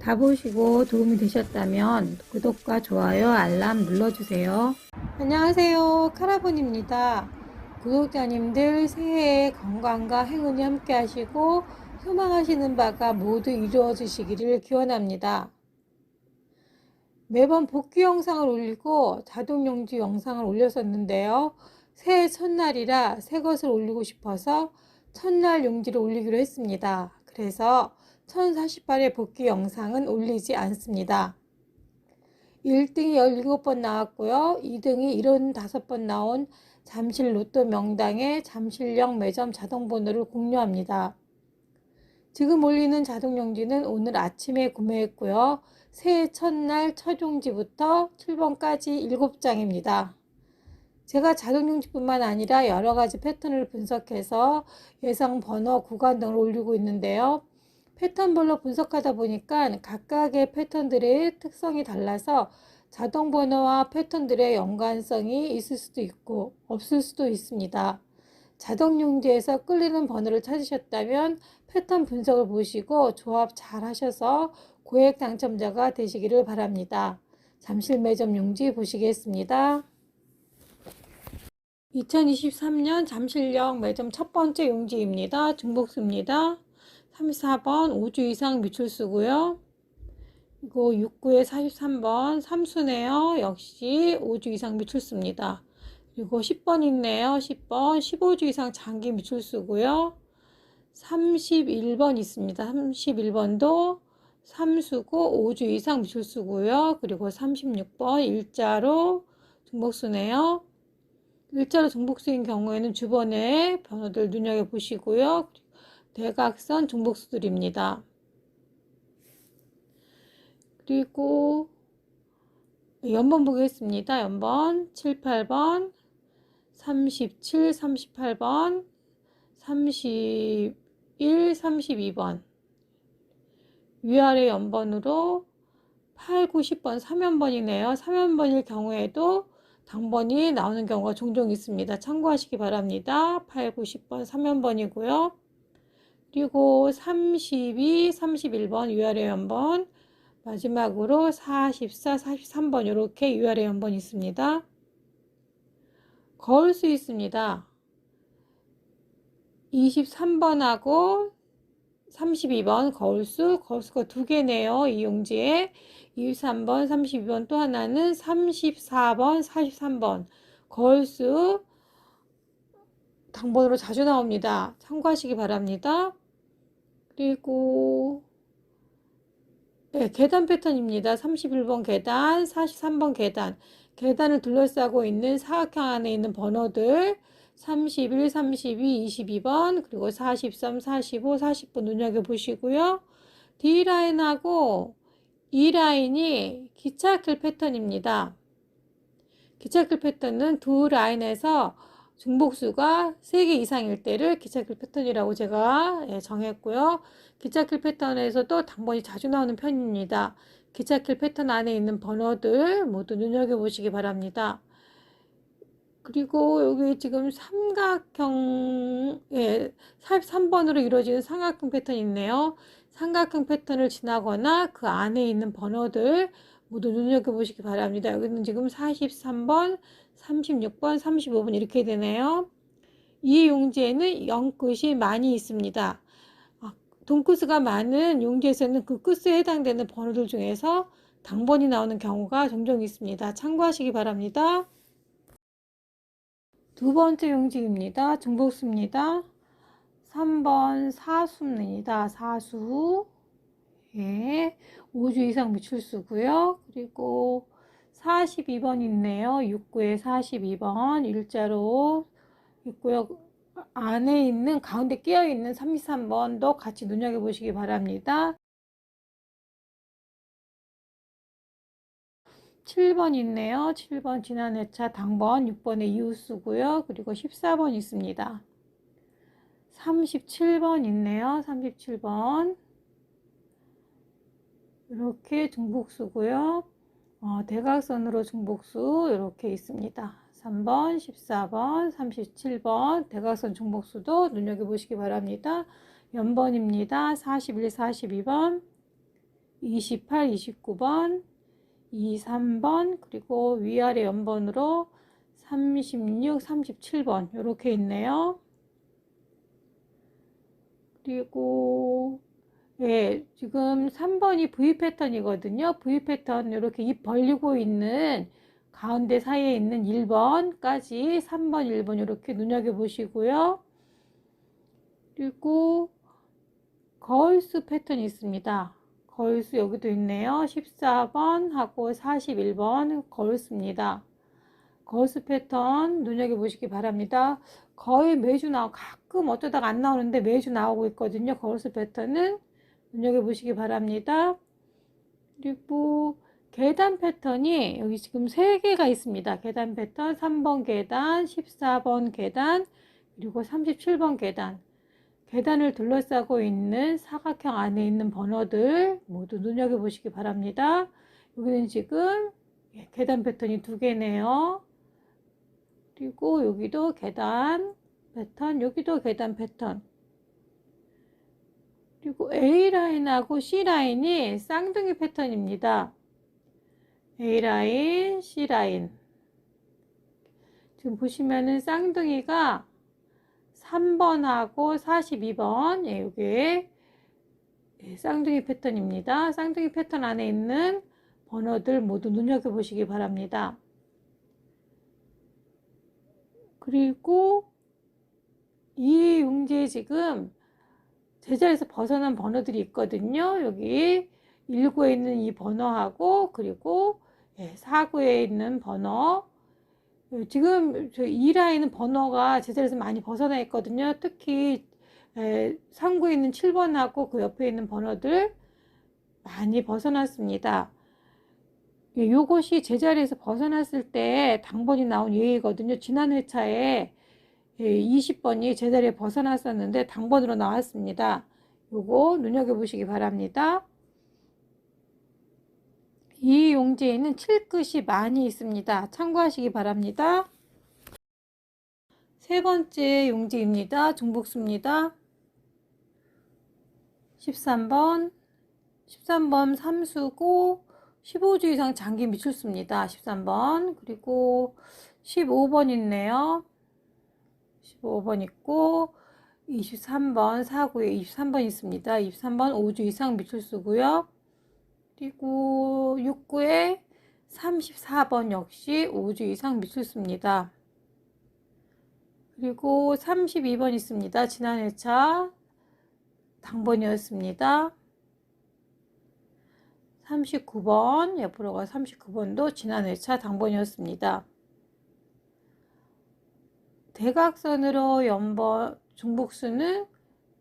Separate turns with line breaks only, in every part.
다 보시고 도움이 되셨다면 구독과 좋아요, 알람 눌러주세요. 안녕하세요. 카라본입니다. 구독자님들 새해에 건강과 행운이 함께 하시고 소망하시는 바가 모두 이루어지시기를 기원합니다. 매번 복귀 영상을 올리고 자동용지 영상을 올렸었는데요. 새해 첫날이라 새 것을 올리고 싶어서 첫날 용지를 올리기로 했습니다. 그래서 1048의 복귀 영상은 올리지 않습니다. 1등이 17번 나왔고요. 2등이 75번 나온 잠실 로또 명당의 잠실역 매점 자동번호를 공유합니다. 지금 올리는 자동용지는 오늘 아침에 구매했고요. 새해 첫날 첫 용지부터 7번까지 7장입니다. 제가 자동용지뿐만 아니라 여러 가지 패턴을 분석해서 예상 번호, 구간 등을 올리고 있는데요. 패턴별로 분석하다 보니까 각각의 패턴들의 특성이 달라서 자동 번호와 패턴들의 연관성이 있을 수도 있고 없을 수도 있습니다. 자동 용지에서 끌리는 번호를 찾으셨다면 패턴 분석을 보시고 조합 잘 하셔서 고액 당첨자가 되시기를 바랍니다. 잠실 매점 용지 보시겠습니다. 2023년 잠실역 매점 첫 번째 용지입니다. 중복수입니다. 34번 5주 이상 미출수고요. 이거 6구에 43번 삼수네요. 역시 5주 이상 미출수입니다. 그리고 10번 있네요. 10번 15주 이상 장기 미출수고요. 31번 있습니다. 31번도 삼수고 5주 이상 미출수고요. 그리고 36번 일자로 중복수네요. 일자로 중복수인 경우에는 주번에 번호들 눈여겨보시고요. 대각선 중복수들입니다. 그리고 연번 보겠습니다. 연번 7, 8번, 37, 38번, 31, 32번 위아래 연번으로 8, 9, 10번 3연번이네요. 3연번일 경우에도 당번이 나오는 경우가 종종 있습니다. 참고하시기 바랍니다. 8, 9, 10번 3연번이고요. 그리고 32, 31번 위아래 연번 마지막으로 44, 43번 이렇게 위아래 연번이 있습니다. 거울 수 있습니다. 23번하고 32번 거울수, 거울수가 두 개네요. 이 용지에 23번, 32번 또 하나는 34번, 43번 거울수 당번으로 자주 나옵니다. 참고하시기 바랍니다. 그리고 네, 계단 패턴입니다. 31번 계단, 43번 계단. 계단을 둘러싸고 있는 사각형 안에 있는 번호들 31, 32, 22번 그리고 43, 45, 40번 눈여겨보시고요. D라인하고 E라인이 기차길 패턴입니다. 기차길 패턴은 두 라인에서 중복수가 3개 이상일 때를 기차길 패턴이라고 제가 예, 정했고요. 기차길 패턴에서도 당번이 자주 나오는 편입니다. 기차길 패턴 안에 있는 번호들 모두 눈여겨보시기 바랍니다. 그리고 여기 지금 삼각형, 예, 43번으로 이루어지는 삼각형 패턴이 있네요. 삼각형 패턴을 지나거나 그 안에 있는 번호들 모두 눈여겨보시기 바랍니다. 여기는 지금 43번, 36번, 35번 이렇게 되네요. 이 용지에는 0끝이 많이 있습니다. 아, 동끝수가 많은 용지에서는 그 끝수에 해당되는 번호들 중에서 당번이 나오는 경우가 종종 있습니다. 참고하시기 바랍니다. 두 번째 용지입니다. 중복수입니다. 3번 사수입니다. 사수. 예. 5주 이상 미출수고요. 그리고 42번 있네요. 6구에 42번 일자로 있고요. 안에 있는 가운데 끼어 있는 33번도 같이 눈여겨 보시기 바랍니다. 7번 있네요. 7번 지난 회차 당번 6번에 이웃수고요. 그리고 14번 있습니다. 37번 있네요. 37번 이렇게 중복수고요. 어, 대각선으로 중복수 이렇게 있습니다. 3번, 14번, 37번 대각선 중복수도 눈여겨보시기 바랍니다. 연번입니다. 41, 42번 28, 29번, 23번, 그리고 위아래 연번으로 36, 37번 이렇게 있네요. 그리고 예, 지금 3번이 V 패턴이거든요. V 패턴 이렇게 입 벌리고 있는 가운데 사이에 있는 1번까지 3번, 1번 이렇게 눈여겨 보시고요. 그리고 거울수 패턴이 있습니다. 거울수 여기도 있네요. 14번 하고 41번 거울수입니다. 거울수 패턴 눈여겨보시기 바랍니다. 거의 매주 나오 가끔 어쩌다가 안 나오는데 매주 나오고 있거든요. 거울수 패턴은 눈여겨보시기 바랍니다. 그리고 계단 패턴이 여기 지금 3개가 있습니다. 계단 패턴 3번 계단, 14번 계단, 그리고 37번 계단. 계단을 둘러싸고 있는 사각형 안에 있는 번호들 모두 눈여겨보시기 바랍니다. 여기는 지금 예, 계단 패턴이 두 개네요. 그리고 여기도 계단 패턴, 여기도 계단 패턴. 그리고 A라인하고 C라인이 쌍둥이 패턴입니다. A라인, C라인. 지금 보시면은 쌍둥이가 3번하고 42번, 예, 요게 예, 쌍둥이 패턴입니다. 쌍둥이 패턴 안에 있는 번호들 모두 눈여겨보시기 바랍니다. 그리고 이 용지에 지금 제자리에서 벗어난 번호들이 있거든요. 여기 1구에 있는 이 번호하고 그리고 4구에 있는 번호 지금 저 2라인은 번호가 제자리에서 많이 벗어나 있거든요. 특히 3구에 있는 7번하고 그 옆에 있는 번호들 많이 벗어났습니다. 요것이 제자리에서 벗어났을 때 당번이 나온 예이거든요. 지난 회차에 20번이 제자리에 벗어났었는데 당번으로 나왔습니다. 요거 눈여겨보시기 바랍니다. 이 용지에는 칠끝이 많이 있습니다. 참고하시기 바랍니다. 세 번째 용지입니다. 중복수입니다. 13번, 13번 삼수고 15주 이상 장기 미출수입니다. 13번. 그리고 15번 있네요. 15번 있고 23번 4구에 23번 있습니다. 23번 5주 이상 미출수고요. 그리고 6구에 34번 역시 5주 이상 미출수입니다. 그리고 32번 있습니다. 지난 회차 당번이었습니다. 39번 옆으로 가 39번도 지난 회차 당번이었습니다. 대각선으로 연번 중복수는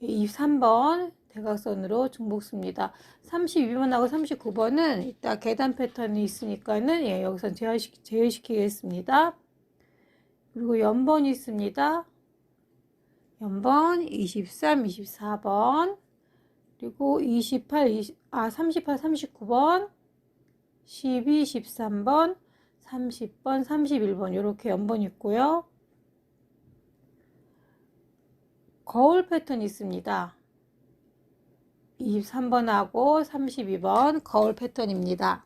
23번 대각선으로 중복수입니다. 32번하고 39번은 이따 계단 패턴이 있으니까는 예, 여기서 제외시키, 제외시키겠습니다. 그리고 연번이 있습니다. 연번 23, 24번 그리고 28, 20, 아 38, 39번 12, 13번 30번, 31번 이렇게 연번이 있고요. 거울 패턴이 있습니다. 23번하고 32번 거울 패턴입니다.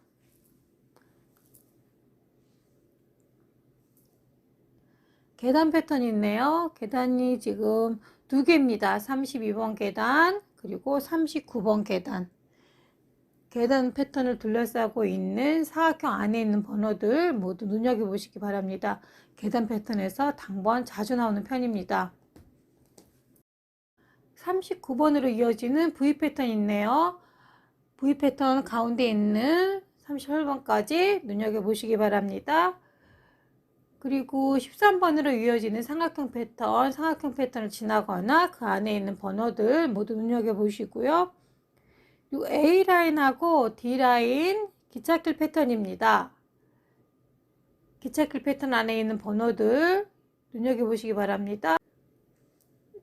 계단 패턴이 있네요. 계단이 지금 두 개입니다. 32번 계단 그리고 39번 계단 계단 패턴을 둘러싸고 있는 사각형 안에 있는 번호들 모두 눈여겨보시기 바랍니다. 계단 패턴에서 당번 자주 나오는 편입니다. 39번으로 이어지는 V 패턴이 있네요. V 패턴 가운데 있는 38번까지 눈여겨보시기 바랍니다. 그리고 13번으로 이어지는 삼각형 패턴, 삼각형 패턴을 지나거나 그 안에 있는 번호들 모두 눈여겨보시고요. 그리고 A라인하고 D라인 기찻길 패턴입니다. 기찻길 패턴 안에 있는 번호들 눈여겨보시기 바랍니다.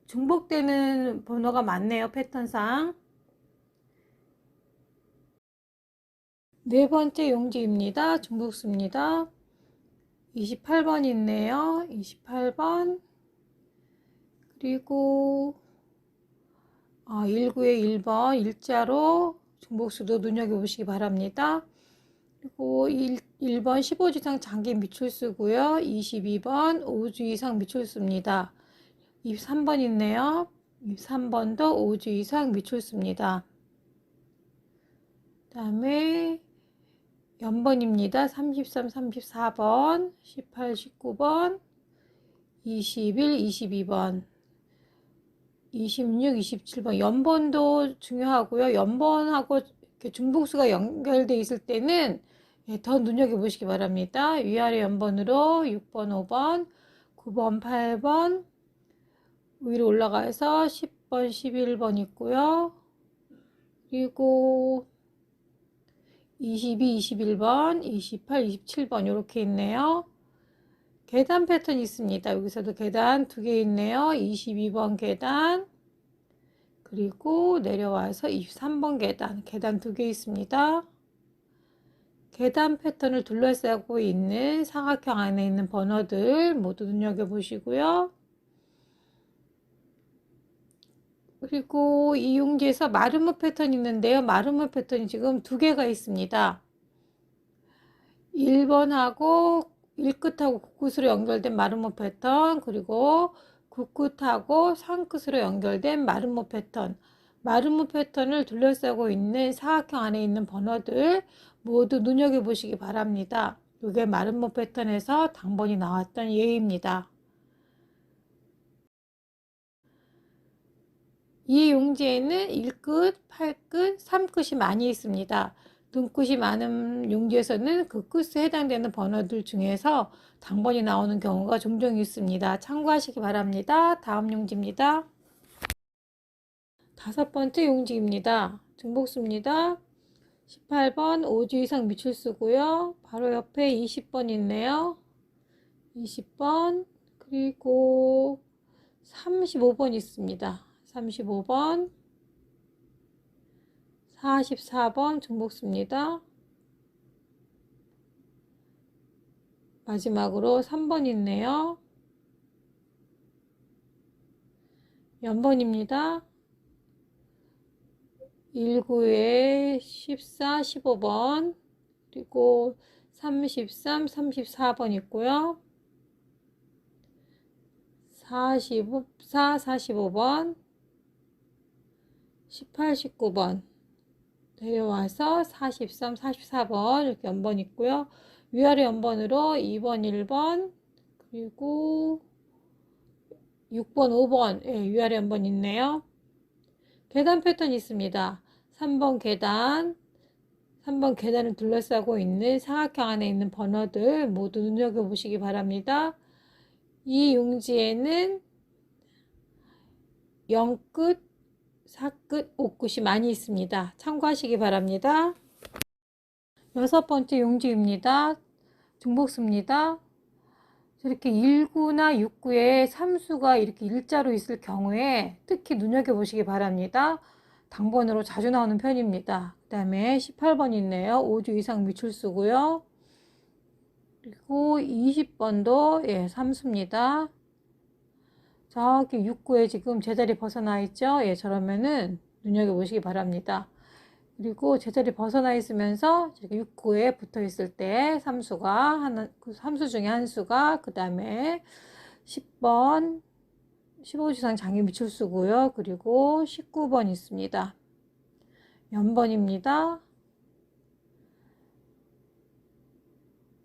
중복되는 번호가 많네요. 패턴상. 네 번째 용지입니다. 중복수입니다. 28번 있네요. 28번. 그리고 아, 19에 1번 일자로 중복수도 눈여겨보시기 바랍니다. 그리고 1, 1번 15주 이상 장기 미출수고요. 22번 5주 이상 미출수입니다. 23번 있네요. 23번도 5주 이상 미출수입니다. 그 다음에 연번입니다. 33, 34번, 18, 19번, 21, 22번, 26, 27번. 연번도 중요하고요. 연번하고 중복수가 연결돼 있을 때는 예, 더 눈여겨보시기 바랍니다. 위아래 연번으로 6번, 5번, 9번, 8번, 위로 올라가서 10번, 11번 있고요. 그리고 22, 21번, 28, 27번 이렇게 있네요. 계단 패턴이 있습니다. 여기서도 계단 두 개 있네요. 22번 계단 그리고 내려와서 23번 계단 계단 두 개 있습니다. 계단 패턴을 둘러싸고 있는 삼각형 안에 있는 번호들 모두 눈여겨보시고요. 그리고 이 용지에서 마름모 패턴이 있는데요. 마름모 패턴이 지금 두 개가 있습니다. 1번하고 1끝하고 9끝으로 연결된 마름모 패턴 그리고 9끝하고 3끝으로 연결된 마름모 패턴 마름모 패턴을 둘러싸고 있는 사각형 안에 있는 번호들 모두 눈여겨보시기 바랍니다. 이게 마름모 패턴에서 당번이 나왔던 예입니다. 이 용지에는 1끝, 8끝, 3끝이 많이 있습니다. 눈끝이 많은 용지에서는 그 끝에 해당되는 번호들 중에서 당번이 나오는 경우가 종종 있습니다. 참고하시기 바랍니다. 다음 용지입니다. 다섯 번째 용지입니다. 중복수입니다. 18번 5주 이상 미출수고요. 바로 옆에 20번 있네요. 20번 그리고 35번 있습니다. 35번 44번 중복수입니다. 마지막으로 3번 있네요. 연번입니다. 19에 14, 15번 그리고 33, 34번 있고요. 44, 45번 18, 19번 내려와서 43, 44번 이렇게 연번 있고요. 위아래 연번으로 2번, 1번 그리고 6번, 5번 예, 위아래 연번 있네요. 계단 패턴 있습니다. 3번 계단 3번 계단을 둘러싸고 있는 사각형 안에 있는 번호들 모두 눈여겨보시기 바랍니다. 이 용지에는 0끝, 4끝, 5끝이 많이 있습니다. 참고하시기 바랍니다. 여섯 번째 용지입니다. 중복수입니다. 이렇게 1구나 6구에 삼수가 이렇게 일자로 있을 경우에 특히 눈여겨보시기 바랍니다. 당번으로 자주 나오는 편입니다. 그 다음에 18번 있네요. 5주 이상 미출수고요. 그리고 20번도 예, 삼수입니다. 저기 6구에 지금 제자리 벗어나 있죠? 예, 저러면은 눈여겨보시기 바랍니다. 그리고 제자리 벗어나 있으면서 6구에 붙어 있을 때 삼수가 하나, 그 삼수 중에 한 수가 그 다음에 10번 15주상 장기 미출수고요. 그리고 19번 있습니다. 연번입니다.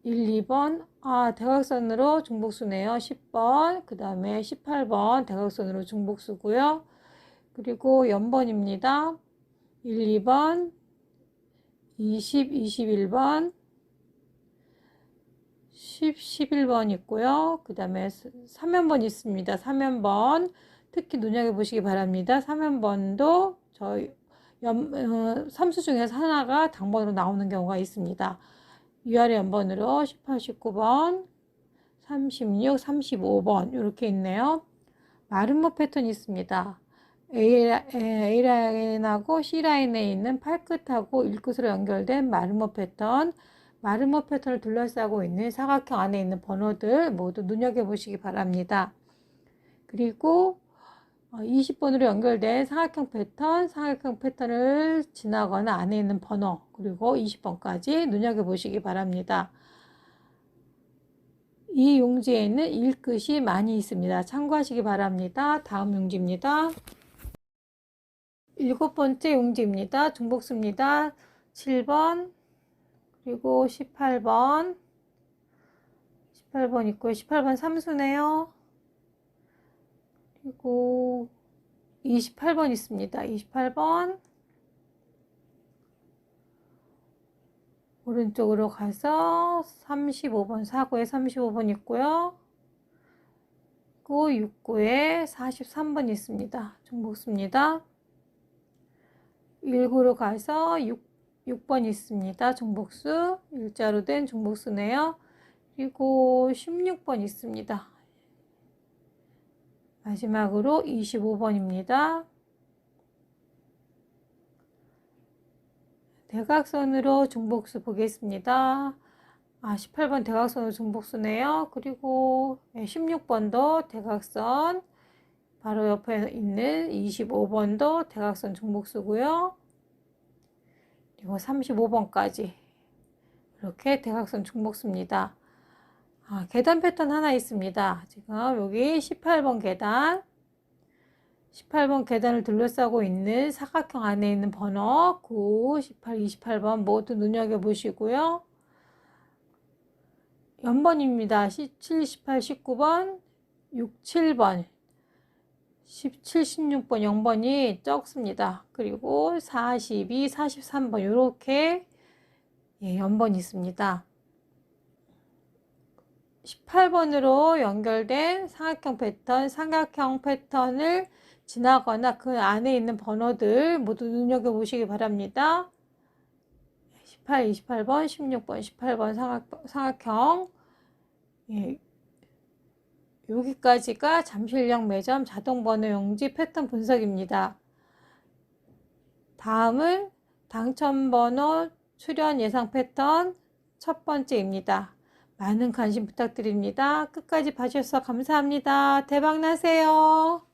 1, 2번 아 대각선으로 중복수네요. 10번 그 다음에 18번 대각선으로 중복수고요. 그리고 연번입니다. 1, 2번 20, 21번 10, 11번 있고요. 그 다음에 3연번 있습니다. 3연번 특히 눈여겨보시기 바랍니다. 3연번도 저희 연, 어, 삼수 중에서 하나가 당번으로 나오는 경우가 있습니다. 위아래 연번으로 18, 19번, 36, 35번 이렇게 있네요. 마름모 패턴이 있습니다. A라인하고 C라인에 있는 8끝하고 1끝으로 연결된 마름모 패턴 마름모 패턴을 둘러싸고 있는 사각형 안에 있는 번호들 모두 눈여겨보시기 바랍니다. 그리고 20번으로 연결된 삼각형 패턴, 삼각형 패턴을 지나거나 안에 있는 번호, 그리고 20번까지 눈여겨보시기 바랍니다. 이 용지에는 일끝이 많이 있습니다. 참고하시기 바랍니다. 다음 용지입니다. 일곱 번째 용지입니다. 중복수입니다. 7번, 그리고 18번, 18번 있고요. 18번 삼수네요. 그리고 28번 있습니다. 28번 오른쪽으로 가서 35번 사고에 35번 있고요. 그리고 6구에 43번 있습니다. 중복수입니다. 1구로 가서 6, 6번 있습니다. 중복수 일자로 된 중복수네요. 그리고 16번 있습니다. 마지막으로 25번입니다. 대각선으로 중복수 보겠습니다. 아, 18번 대각선으로 중복수네요. 그리고 16번도 대각선, 바로 옆에 있는 25번도 대각선 중복수고요. 그리고 35번까지 이렇게 대각선 중복수입니다. 아, 계단 패턴 하나 있습니다. 지금 여기 18번 계단, 18번 계단을 둘러싸고 있는 사각형 안에 있는 번호 9, 18, 28번 모두 눈여겨보시고요. 연번입니다. 17, 18, 19번, 6, 7번, 17, 16번 0번이 적습니다. 그리고 42, 43번 이렇게 예, 연번이 있습니다. 18번으로 연결된 삼각형 패턴, 삼각형 패턴을 지나거나 그 안에 있는 번호들 모두 눈여겨보시기 바랍니다. 18, 28번, 16번, 18번 삼각, 삼각형 예, 여기까지가 잠실역 매점 자동번호 용지 패턴 분석입니다. 다음은 당첨번호 출연 예상 패턴 첫 번째입니다. 많은 관심 부탁드립니다. 끝까지 봐주셔서 감사합니다. 대박 나세요.